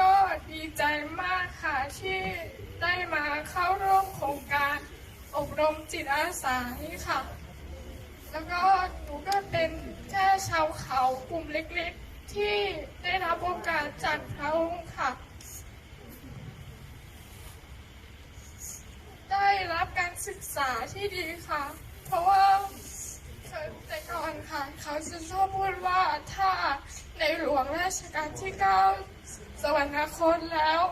ก็ดีใจมากค่ะที่ได้มาเข้าร่วมโครงการอบรมจิตอาสานี่ค่ะ แล้วก็หนูก็เป็นแค่ชาวเขากลุ่มเล็กๆ ที่ได้รับโอกาสจากพระองค์ค่ะ ได้รับการศึกษาที่ดีค่ะ เพราะว่าแต่ก่อนค่ะ เขาจะชอบพูดว่าถ้า ในหลวงราชการที่9สวรรคตแล้ว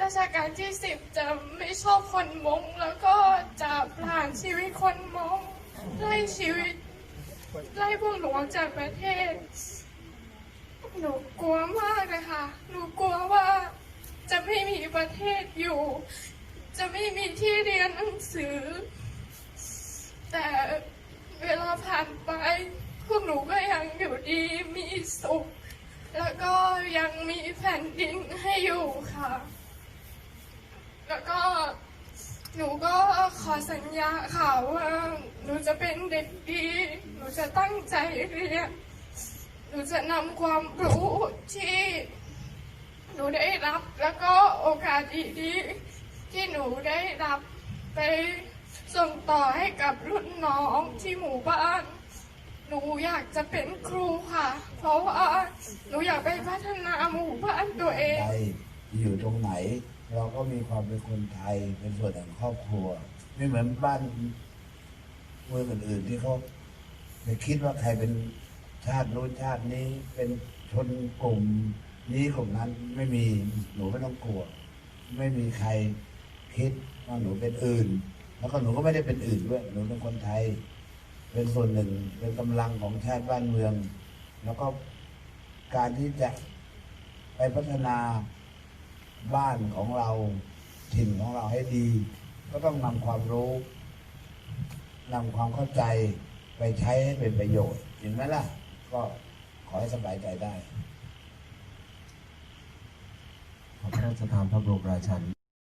ราชการที่10จะไม่ชอบคนมงแล้วก็จะผ่านชีวิตคนมงไล่ชีวิตไล่พวกหนูออกจากประเทศ หนูกลัวมากเลยค่ะ หนูกลัวว่าจะไม่มีประเทศอยู่ จะไม่มีที่เรียนหนังสือ แต่เวลาผ่านไป พวกหนูก็ยังอยู่ ดีมีสุข แล้วก็ยังมีแผ่นดินให้อยู่ค่ะ แล้วก็หนูก็ขอสัญญาค่ะว่าหนูจะเป็นเด็กดี หนูจะตั้งใจเรียน หนูจะนำความรู้ที่หนูได้รับ แล้วก็โอกาสดีๆที่หนูได้รับไปส่งต่อให้กับรุ่นน้องที่หมู่บ้าน หนูอยากจะเป็นครูค่ะ เพราะว่าหนูอยากไปพัฒนาหมู่บ้านตัวเองไทยอยู่ตรงไหน เราก็มีความเป็นคนไทยเป็นส่วนหนึ่งครอบครัว ไม่เหมือนบ้านเมืองอื่นๆที่เขาไปคิดว่าใครเป็นชาติโน้นชาตินี้เป็นชนกลุ่มนี้กลุ่มนั้นไม่มีหนูไม่ต้องกลัว ไม่มีใครคิดว่าหนูเป็นอื่น แล้วก็หนูก็ไม่ได้เป็นอื่นด้วยหนูเป็นคนไทย เป็นส่วนหนึ่งเป็นกำลังของชาติบ้านเมือง แล้วก็การที่จะไปพัฒนาบ้านของเราถิ่นของเราให้ดี ก็ต้องนำความรู้นำความเข้าใจไปใช้ให้เป็นประโยชน์ เห็นไหมล่ะ ก็ขอให้สบายใจได้ ขอพระราชทานพระบรมราชัน